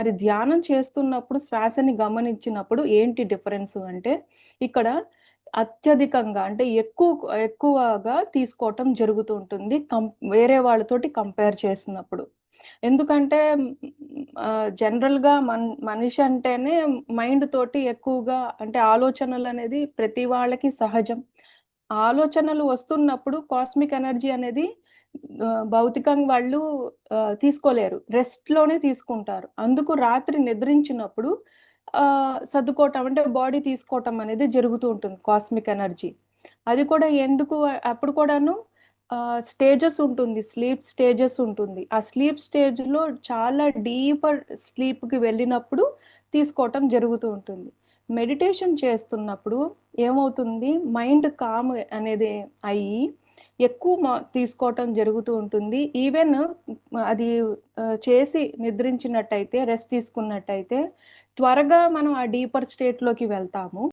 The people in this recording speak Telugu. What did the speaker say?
మరి ధ్యానం చేస్తున్నప్పుడు శ్వాసని గమనించినప్పుడు ఏంటి డిఫరెన్స్ అంటే ఇక్కడ అత్యధికంగా అంటే ఎక్కువ ఎక్కువగా తీసుకోవటం జరుగుతూ ఉంటుంది కం వేరే వాళ్ళతోటి కంపేర్ చేసినప్పుడు ఎందుకంటే జనరల్గా మన్ మనిషి అంటేనే మైండ్ తోటి ఎక్కువగా అంటే ఆలోచనలు అనేది ప్రతి వాళ్ళకి సహజం. ఆలోచనలు వస్తున్నప్పుడు కాస్మిక్ ఎనర్జీ అనేది భౌతికంగా వాళ్ళు తీసుకోలేరు. రెస్ట్లోనే తీసుకుంటారు. అందుకు రాత్రి నిద్రించినప్పుడు సర్దుకోవటం అంటే బాడీ తీసుకోవటం అనేది జరుగుతూ ఉంటుంది కాస్మిక్ ఎనర్జీ. అది కూడా ఎందుకు అప్పుడు కూడాను స్టేజెస్ ఉంటుంది స్లీప్ స్టేజెస్ ఉంటుంది. ఆ స్లీప్ స్టేజ్లో చాలా డీపర్ స్లీప్కి వెళ్ళినప్పుడు తీసుకోవటం జరుగుతూ ఉంటుంది. మెడిటేషన్ చేస్తున్నప్పుడు ఏమవుతుంది? మైండ్ కామ్ అనేది అయ్యి ఎక్కువ తీసుకోవటం జరుగుతూ ఉంటుంది. ఈవెన్ అది చేసి నిద్రించినట్టయితే రెస్ట్ తీసుకున్నట్టయితే త్వరగా మనం ఆ డీపర్ స్టేట్లోకి వెళ్తాము.